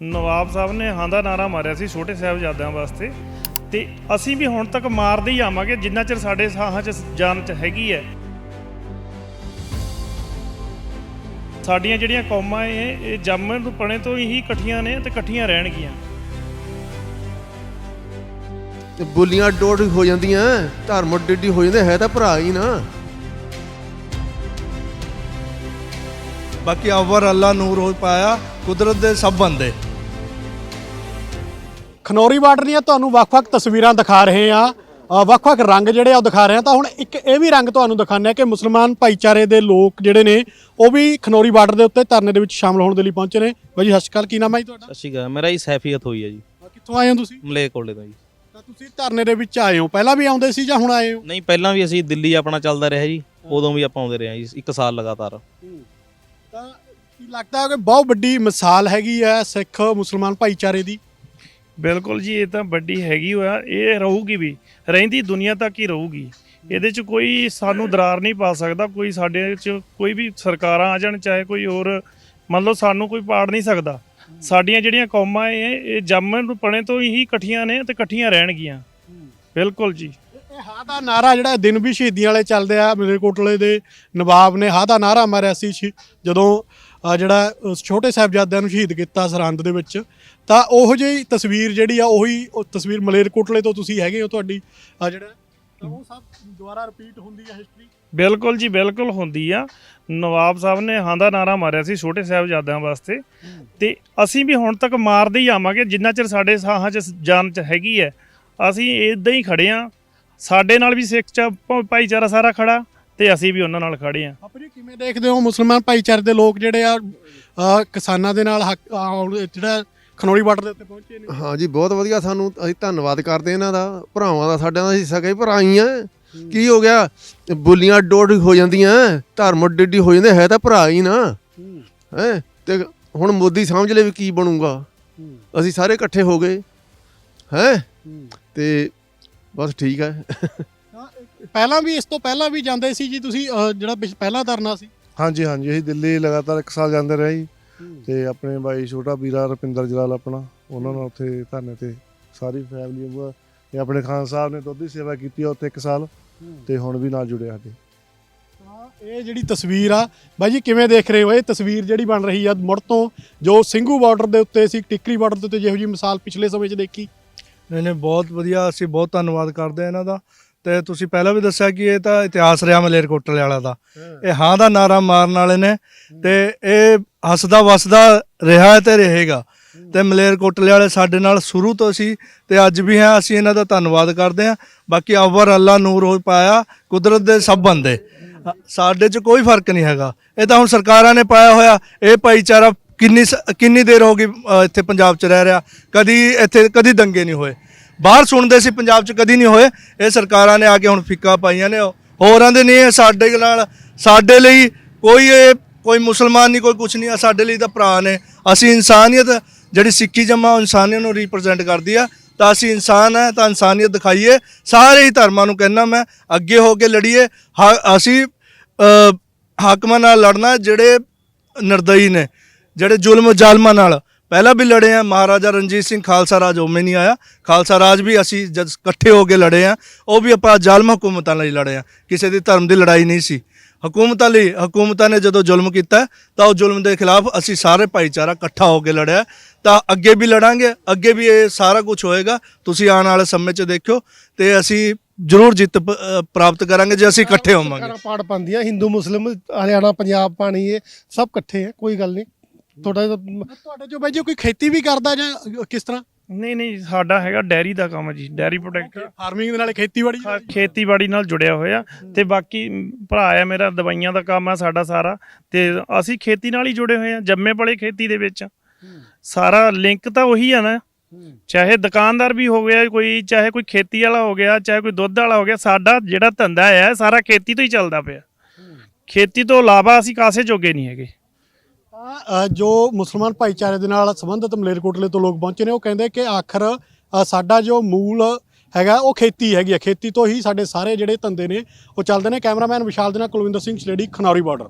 ਨਵਾਬ ਸਾਹਿਬ ਨੇ ਹਾਂ ਦਾ ਨਾਰਾ ਮਾਰਿਆ ਸੀ ਛੋਟੇ ਸਾਹਿਬਜ਼ਾਦਿਆਂ ਵਾਸਤੇ। ਤੇ ਅਸੀਂ ਵੀ ਹੁਣ ਤੱਕ ਮਾਰਦੇ ਹੀ ਆਵਾਂਗੇ ਜਿੰਨਾ ਚਿਰ ਸਾਡੇ ਸਾਹਾਂ 'ਚ ਜਾਨ 'ਚ ਹੈਗੀ ਹੈ। ਸਾਡੀਆਂ ਜਿਹੜੀਆਂ ਕੌਮਾਂ ਇਹ ਇਹ ਜੰਮਣ ਤੋਂ ਪਣੇ ਤੋਂ ਹੀ ਇਕੱਠੀਆਂ ਨੇ ਤੇ ਇਕੱਠੀਆਂ ਰਹਿਣਗੀਆਂ। ਤੇ ਬੋਲੀਆਂ ਡੋੜ ਹੋ ਜਾਂਦੀਆਂ ਧਰਮ ਡਿੱਡੀ ਹੋ ਜਾਂਦੇ ਹੈ ਤਾਂ ਭਰਾ ਹੀ ਨਾ। ਬਾਕੀ ਅਵਰ ਅੱਲਾ ਨੂਰ ਹੋ ਪਾਇਆ ਕੁਦਰਤ ਦੇ ਸਭ ਬੰਦੇ। ਖਨੌਰੀ ਬਾਰਡਰ ਦੀਆਂ ਤੁਹਾਨੂੰ ਵੱਖ-ਵੱਖ ਤਸਵੀਰਾਂ ਦਿਖਾ ਰਹੇ ਆ ਵੱਖ-ਵੱਖ ਰੰਗ ਜਿਹੜੇ ਆ ਉਹ ਦਿਖਾ ਰਹੇ ਆ ਤਾਂ ਹੁਣ ਇੱਕ ਇਹ ਵੀ ਰੰਗ ਤੁਹਾਨੂੰ ਆ ਕਿ ਮੁਸਲਮਾਨ ਭਾਈਚਾਰੇ ਦੇ ਲੋਕ ਜਿਹੜੇ ਨੇ ਉਹ ਵੀ ਖਨੌਰੀ ਬਾਰਡਰ ਦੇ ਉੱਤੇ ਧਰਨੇ ਦੇ ਵਿੱਚ ਸ਼ਾਮਲ ਹੋਣ ਦੇ ਲਈ ਪਹੁੰਚੇ ਨੇ। ਬਾਈ ਜੀ ਸਤਿ ਸ਼੍ਰੀ ਅਕਾਲ। ਕੀ ਨਾਮ ਹੈ ਜੀ ਤੁਹਾਡਾ? ਸਤਿ ਸ਼੍ਰੀ ਅਕਾਲ। ਮੇਰਾ ਜੀ ਸੈਫੀਅਤ ਹੋਈ ਹੈ ਜੀ। ਕਿੱਥੋਂ ਆਏ ਹੋ ਤੁਸੀਂ? ਮਲੇ ਕੋਲੇ ਤੋਂ ਜੀ। ਤਾਂ ਤੁਸੀਂ ਧਰਨੇ ਦੇ ਵਿੱਚ ਆਏ ਹੋ। ਪਹਿਲਾਂ ਵੀ ਆਉਂਦੇ ਸੀ ਜਾਂ ਹੁਣ ਆਏ ਹੋ? ਨਹੀਂ ਪਹਿਲਾਂ ਵੀ ਅਸੀਂ ਦਿੱਲੀ ਆਪਣਾ ਚੱਲਦਾ ਰਿਹਾ ਜੀ। ਉਦੋਂ ਵੀ ਆਪਾਂ ਆਉਂਦੇ ਰਹੇ ਜੀ। ਇੱਕ ਸਾਲ ਲਗਾਤਾਰ। ਤਾਂ ਕੀ ਲੱਗਦਾ ਹੈ ਕਿ ਬਹੁਤ ਵੱਡੀ ਮਿਸਾਲ ਹੈਗੀ ਹੈ ਸਿੱਖ ਮੁਸਲਮਾਨ ਭਾਈਚਾਰੇ ਦੀ। ਬਿਲਕੁਲ ਜੀ, ਇਹ ਤਾਂ ਵੱਡੀ ਹੈਗੀ ਹੋਇਆ, ਇਹ ਰਹੂਗੀ ਵੀ, ਰਹਿੰਦੀ ਦੁਨੀਆ ਤੱਕ ਹੀ ਰਹੂਗੀ। ਇਹਦੇ 'ਚ ਕੋਈ ਸਾਨੂੰ ਦਰਾਰ ਨਹੀਂ ਪਾ ਸਕਦਾ, ਕੋਈ ਸਾਡੇ 'ਚ ਕੋਈ ਵੀ ਸਰਕਾਰਾਂ ਆ ਜਾਣ, ਚਾਹੇ ਕੋਈ ਹੋਰ, ਮੰਨ ਲਓ ਸਾਨੂੰ ਕੋਈ ਪਾੜ ਨਹੀਂ ਸਕਦਾ। ਸਾਡੀਆਂ ਜਿਹੜੀਆਂ ਕੌਮਾਂ ਇਹ ਇਹ ਜੰਮਣ ਤੋਂ ਪਣੇ ਤੋਂ ਹੀ ਇਕੱਠੀਆਂ ਨੇ ਤੇ ਇਕੱਠੀਆਂ ਰਹਿਣਗੀਆਂ। ਬਿਲਕੁਲ ਜੀ। ਇਹ ਹਾਂ ਦਾ ਨਾਰਾ ਜਿਹੜਾ ਦਿਨ ਵੀ ਸ਼ਹੀਦੀਆਂ ਵਾਲੇ ਚੱਲਦੇ ਆ, ਮਲੇਰਕੋਟਲੇ ਦੇ ਨਵਾਬ ਨੇ, ਹਾਂ ਦਾ ਨਾਰਾ ਮਾਰਿਆ ਸੀ, ਜਦੋਂ ਜਿਹੜਾ ਛੋਟੇ ਸਾਹਿਬਜ਼ਾਦਿਆਂ ਨੂੰ ਸ਼ਹੀਦ ਕੀਤਾ ਸਰਹੰਦ ਦੇ ਵਿੱਚ, ਤਾਂ ਉਹੋ ਜਿਹੀ ਤਸਵੀਰ ਜਿਹੜੀ ਆ, ਉਹੀ ਤਸਵੀਰ ਮਲੇਰਕੋਟਲੇ ਤੋਂ ਤੁਸੀਂ ਹੈਗੇ ਹੋ ਤੁਹਾਡੀ ਜਿਹੜਾ ਉਹ ਸਭ ਦੁਬਾਰਾ ਰਿਪੀਟ ਹੁੰਦੀ ਹੈ ਹਿਸਟਰੀ ਬਿਲਕੁਲ ਜੀ, ਬਿਲਕੁਲ ਹੁੰਦੀ ਆ। ਨਵਾਬ ਸਾਹਿਬ ਨੇ ਹਾਂ ਦਾ ਨਾਰਾ ਮਾਰਿਆ ਸੀ ਛੋਟੇ ਸਾਹਿਬਜ਼ਾਦਿਆਂ ਵਾਸਤੇ। ਤੇ ਅਸੀਂ ਵੀ ਹੁਣ ਤੱਕ ਮਾਰਦੇ ਹੀ ਆਵਾਂਗੇ, ਜਿੰਨਾ ਚਿਰ ਸਾਡੇ ਸਾਹਾਂ 'ਚ ਜਾਨ 'ਚ ਹੈਗੀ ਹੈ ਅਸੀਂ ਇਦਾਂ ਹੀ ਖੜੇ ਆ। ਸਾਡੇ ਨਾਲ ਵੀ ਸਿੱਖ ਚ ਭਾਈਚਾਰਾ ਸਾਰਾ ਖੜਾ। ਤੇ ਅਸੀਂ ਵੀ ਉਹਨਾਂ ਨਾਲ ਖੜੇ ਆ ਆਪਣੀ ਕਿਵੇਂ ਦੇਖਦੇ ਹੋ ਮੁਸਲਮਾਨ ਭਾਈਚਾਰੇ ਦੇ ਲੋਕ ਜਿਹੜੇ ਆ ਅ, ਕਿਸਾਨਾਂ ਦੇ ਨਾਲ ਹੱਕ ਆ, ਹੁਣ ਜਿਹੜਾ ਖਨੌਰੀ ਬਾਰਡਰ ਦੇ ਉੱਤੇ ਪਹੁੰਚੇ ਨੇ? ਹਾਂ ਜੀ ਬਹੁਤ ਵਧੀਆ। ਸਾਨੂੰ ਅਸੀਂ ਧੰਨਵਾਦ ਕਰਦੇ ਇਹਨਾਂ ਦਾ ਭਰਾਵਾਂ ਦਾ ਸਾਡਿਆਂ ਦਾ ਅਸੀਂ ਸਕੇ ਭਰਾ ਹੀ ਆ ਕੀ ਹੋ ਗਿਆ? ਬੋਲੀਆਂ ਡੋੜ ਹੋ ਜਾਂਦੀਆਂ ਧਰਮ ਡਿੱਡੀ ਹੋ ਜਾਂਦੇ ਹੈ ਤਾਂ ਭਰਾ ਹੀ ਨਾ। ਹੈ? ਤੇ ਹੁਣ ਮੋਦੀ ਸਮਝ ਲੈ ਵੀ ਕੀ ਬਣੂਗਾ। ਅਸੀਂ ਸਾਰੇ ਇਕੱਠੇ ਹੋ ਗਏ। ਹੈ? ਤੇ ਬਸ ਠੀਕ ਹੈ। ਪਹਿਲਾਂ ਵੀ ਇਸ ਤੋਂ ਪਹਿਲਾਂ ਵੀ ਜਾਂਦੇ ਸੀ ਜੀ ਤੁਸੀਂ ਜਿਹੜਾ ਪਿਛ- ਪਹਿਲਾ ਧਰਨਾ ਸੀ? ਹਾਂਜੀ ਹਾਂਜੀ ਅਸੀਂ ਦਿੱਲੀ ਲਗਾਤਾਰ ਇੱਕ ਸਾਲ ਜਾਂਦੇ ਰਹੇ ਜੀ। ਤੇ ਆਪਣੇ ਬਾਈ ਛੋਟਾ ਵੀਰਾ ਰੁਪਿੰਦਰ ਜਲਾਲ ਆਪਣਾ ਉਹਨਾਂ ਨਾਲ ਉੱਥੇ ਧਰਨੇ ਤੇ ਸਾਰੀ ਫੈਮਿਲੀ ਉਹ ਤੇ ਆਪਣੇ ਖਾਨ ਸਾਹਿਬ ਨੇ ਦੁੱਧ ਦੀ ਸੇਵਾ ਕੀਤੀ ਆ ਉੱਥੇ ਇੱਕ ਸਾਲ। ਤੇ ਹੁਣ ਵੀ ਨਾਲ ਜੁੜੇ ਸਾਡੇ। ਤਾਂ ਇਹ ਜਿਹੜੀ ਤਸਵੀਰ ਆ ਬਾਈ ਜੀ ਕਿਵੇਂ ਦੇਖ ਰਹੇ ਹੋ? ਇਹ ਤਸਵੀਰ ਜਿਹੜੀ ਬਣ ਰਹੀ ਆ ਮੁੜ ਤੋਂ ਜੋ ਸਿੰਘੂ ਬਾਰਡਰ ਦੇ ਉੱਤੇ ਸੀ ਟਿੱਕਰੀ ਬਾਰਡਰ ਦੇ ਉੱਤੇ ਜਿਹੋ ਜੀ ਮਿਸਾਲ ਪਿਛਲੇ ਸਮੇਂ 'ਚ ਦੇਖੀ? ਨਹੀਂ ਨਹੀਂ ਬਹੁਤ ਵਧੀਆ ਅਸੀਂ ਬਹੁਤ ਧੰਨਵਾਦ ਕਰਦੇ ਹਾਂ ਇਹਨਾਂ ਦਾ। ਤੇ ਤੁਸੀਂ ਪਹਿਲਾਂ ਵੀ ਦੱਸਿਆ ਕਿ ਇਹ ਤਾਂ ਇਤਿਹਾਸ ਰਿਹਾ ਮਲੇਰਕੋਟਲੇ ਵਾਲਾ ਦਾ। ਇਹ ਹਾਂ ਦਾ ਨਾਰਾ ਮਾਰਨ ਵਾਲੇ ਨੇ ਤੇ ਇਹ ਹੱਸਦਾ ਵਸਦਾ ਰਿਹਾ ਹੈ ਤੇ ਰਹੇਗਾ। ਤੇ ਮਲੇਰਕੋਟਲੇ ਵਾਲੇ ਸਾਡੇ ਨਾਲ ਸ਼ੁਰੂ ਤੋਂ ਸੀ ਤੇ ਅੱਜ ਵੀ ਹੈ ਅਸੀਂ ਇਹਨਾਂ ਦਾ ਧੰਨਵਾਦ ਕਰਦੇ ਹਾਂ। ਬਾਕੀ ਅਵਰ ਅੱਲਾ ਨੂਰ ਹੋ ਪਾਇਆ ਕੁਦਰਤ ਦੇ ਸਭ ਬੰਦੇ। ਸਾਡੇ 'ਚ ਕੋਈ ਫ਼ਰਕ ਨਹੀਂ ਹੈਗਾ। ਇਹ ਤਾਂ ਹੁਣ ਸਰਕਾਰਾਂ ਨੇ ਪਾਇਆ ਹੋਇਆ ਇਹ ਭਾਈਚਾਰਾ ਕਿੰਨੀ ਕਿੰਨੀ ਦੇਰ ਹੋ ਗਈ ਇੱਥੇ ਪੰਜਾਬ 'ਚ ਰਹਿ ਰਿਹਾ। ਕਦੀ ਇੱਥੇ ਕਦੀ ਦੰਗੇ ਨਹੀਂ ਹੋਏ। ਬਾਹਰ ਸੁਣਦੇ ਸੀ, ਪੰਜਾਬ 'ਚ ਕਦੀ ਨਹੀਂ ਹੋਏ। ਇਹ ਸਰਕਾਰਾਂ ਨੇ ਆ ਕੇ ਹੁਣ ਫਿੱਕਾ ਪਾਈਆਂ ਨੇ ਹੋਰਾਂ ਦੇ ਨਹੀਂ ਸਾਡੇ ਨਾਲ, ਸਾਡੇ ਲਈ ਕੋਈ ਇਹ, ਕੋਈ ਮੁਸਲਮਾਨ ਨਹੀਂ, ਕੋਈ ਕੁਝ ਨਹੀਂ ਸਾਡੇ ਲਈ ਤਾਂ ਭਰਾ ਨੇ। ਅਸੀਂ ਇਨਸਾਨੀਅਤ, ਜਿਹੜੀ ਸਿੱਖੀ ਜਮਾ, ਉਹ ਇਨਸਾਨੀਅਤ ਨੂੰ ਰਿਪਰੈਜ਼ੈਂਟ ਕਰਦੀ ਆ। ਤਾਂ ਅਸੀਂ ਇਨਸਾਨ ਹੈ ਤਾਂ ਇਨਸਾਨੀਅਤ ਦਿਖਾਈਏ। ਸਾਰੇ ਹੀ ਧਰਮਾਂ ਨੂੰ ਕਹਿਣਾ ਮੈਂ, ਅੱਗੇ ਹੋ ਕੇ ਲੜੀਏ। ਹਾ- ਅਸੀਂ ਹਾਕਮਾਂ ਨਾਲ ਲੜਨਾ ਜਿਹੜੇ ਨਿਰਦਈ ਨੇ, ਜਿਹੜੇ ਜ਼ੁਲਮ ਜ਼ਾਲਮਾਂ ਨਾਲ। ਪਹਿਲਾਂ ਵੀ ਲੜੇ ਆ, ਮਹਾਰਾਜਾ ਰਣਜੀਤ ਸਿੰਘ ਖਾਲਸਾ ਰਾਜ ਉਵੇਂ ਨਹੀਂ ਆਇਆ। ਖਾਲਸਾ ਰਾਜ ਵੀ ਅਸੀਂ ਜਦ ਇਕੱਠੇ ਹੋ ਕੇ ਲੜੇ ਆ, ਉਹ ਵੀ ਆਪਾਂ ਜ਼ਾਲਮ ਹਕੂਮਤਾਂ ਲਈ ਲੜੇ ਆ। ਕਿਸੇ ਦੀ ਧਰਮ ਦੀ ਲੜਾਈ ਨਹੀਂ ਸੀ। ਹਕੂਮਤਾਂ ਲਈ, ਹਕੂਮਤਾਂ ਨੇ ਜਦੋਂ ਜ਼ੁਲਮ ਕੀਤਾ, ਤਾਂ ਉਹ ਜ਼ੁਲਮ ਦੇ ਖਿਲਾਫ ਅਸੀਂ ਸਾਰੇ ਭਾਈਚਾਰਾ ਇਕੱਠਾ ਹੋ ਕੇ ਲੜਿਆ। ਤਾਂ ਅੱਗੇ ਵੀ ਲੜਾਂਗੇ, ਅੱਗੇ ਵੀ ਇਹ ਸਾਰਾ ਕੁਝ ਹੋਏਗਾ। ਤੁਸੀਂ ਆਉਣ ਵਾਲੇ ਸਮੇਂ 'ਚ ਦੇਖਿਓ ਤੇ ਅਸੀਂ ਜ਼ਰੂਰ ਜਿੱਤ ਪ੍ਰਾਪਤ ਕਰਾਂਗੇ, ਜੇ ਅਸੀਂ ਇਕੱਠੇ ਹੋਵਾਂਗੇ। ਪਾੜ ਪਾਉਂਦੀਆਂ, ਹਿੰਦੂ, ਮੁਸਲਿਮ, ਹਰਿਆਣਾ, ਪੰਜਾਬ, ਪਾਣੀ, ਇਹ ਸਭ ਇਕੱਠੇ ਹੈ ਕੋਈ ਗੱਲ ਨਹੀਂ। ਥੋੜਾ ਤੁਹਾਡੇ ਜੋ ਬਾਈ ਜੀ ਕੋਈ ਖੇਤੀ ਵੀ ਕਰਦਾ ਜਾਂ ਕਿਸ ਤਰ੍ਹਾਂ? ਨਹੀਂ ਨਹੀਂ ਸਾਡਾ ਹੈਗਾ ਡੈਰੀ ਦਾ ਕੰਮ ਜੀ ਡੈਰੀ ਪ੍ਰੋਡਕਟ ਫਾਰਮਿੰਗ ਦੇ ਨਾਲ ਖੇਤੀਬਾੜੀ ਖੇਤੀਬਾੜੀ ਨਾਲ ਜੁੜਿਆ ਹੋਇਆ। ਤੇ ਬਾਕੀ ਭਰਾ ਆ ਮੇਰਾ ਦਵਾਈਆਂ ਦਾ ਕੰਮ ਆ ਸਾਡਾ ਸਾਰਾ। ਤੇ ਅਸੀਂ ਖੇਤੀ ਨਾਲ ਹੀ ਜੁੜੇ ਹੋਏ ਆ ਜੰਮੇ ਪਲੇ ਖੇਤੀ ਦੇ ਵਿੱਚ। ਸਾਰਾ ਲਿੰਕ ਤਾਂ ਉਹੀ ਆ ਨਾ। ਚਾਹੇ ਦੁਕਾਨਦਾਰ ਵੀ ਹੋ ਗਿਆ ਕੋਈ ਚਾਹੇ ਕੋਈ ਖੇਤੀ ਵਾਲਾ ਹੋ ਗਿਆ ਚਾਹੇ ਕੋਈ ਦੁੱਧ ਵਾਲਾ ਹੋ ਗਿਆ ਸਾਡਾ ਜਿਹੜਾ ਧੰਦਾ ਹੈ ਸਾਰਾ ਖੇਤੀ ਤੋਂ ਹੀ ਚੱਲਦਾ ਪਿਆ। ਖੇਤੀ ਤੋਂ ਇਲਾਵਾ ਅਸੀਂ ਕਾਸੇ ਜੋਗੇ ਨਹੀਂ ਹੈਗੇ। ਜੋ ਮੁਸਲਮਾਨ ਭਾਈਚਾਰੇ ਦੇ ਨਾਲ ਸੰਬੰਧਿਤ ਮਲੇਰਕੋਟਲੇ ਤੋਂ ਲੋਕ ਪਹੁੰਚੇ ਨੇ, ਉਹ ਕਹਿੰਦੇ ਕਿ ਆਖਰ ਸਾਡਾ ਜੋ ਮੂਲ ਹੈਗਾ, ਉਹ ਖੇਤੀ ਹੈਗੀ ਆ। ਖੇਤੀ ਤੋਂ ਹੀ ਸਾਡੇ ਸਾਰੇ ਜਿਹੜੇ ਧੰਦੇ ਨੇ, ਉਹ ਚੱਲਦੇ ਨੇ। ਕੈਮਰਾਮੈਨ ਵਿਸ਼ਾਲ ਦੇ ਨਾਲ ਕੁਲਵਿੰਦਰ ਸਿੰਘ ਸਲੇਡੀ ਖਨੌਰੀ ਬਾਰਡਰ।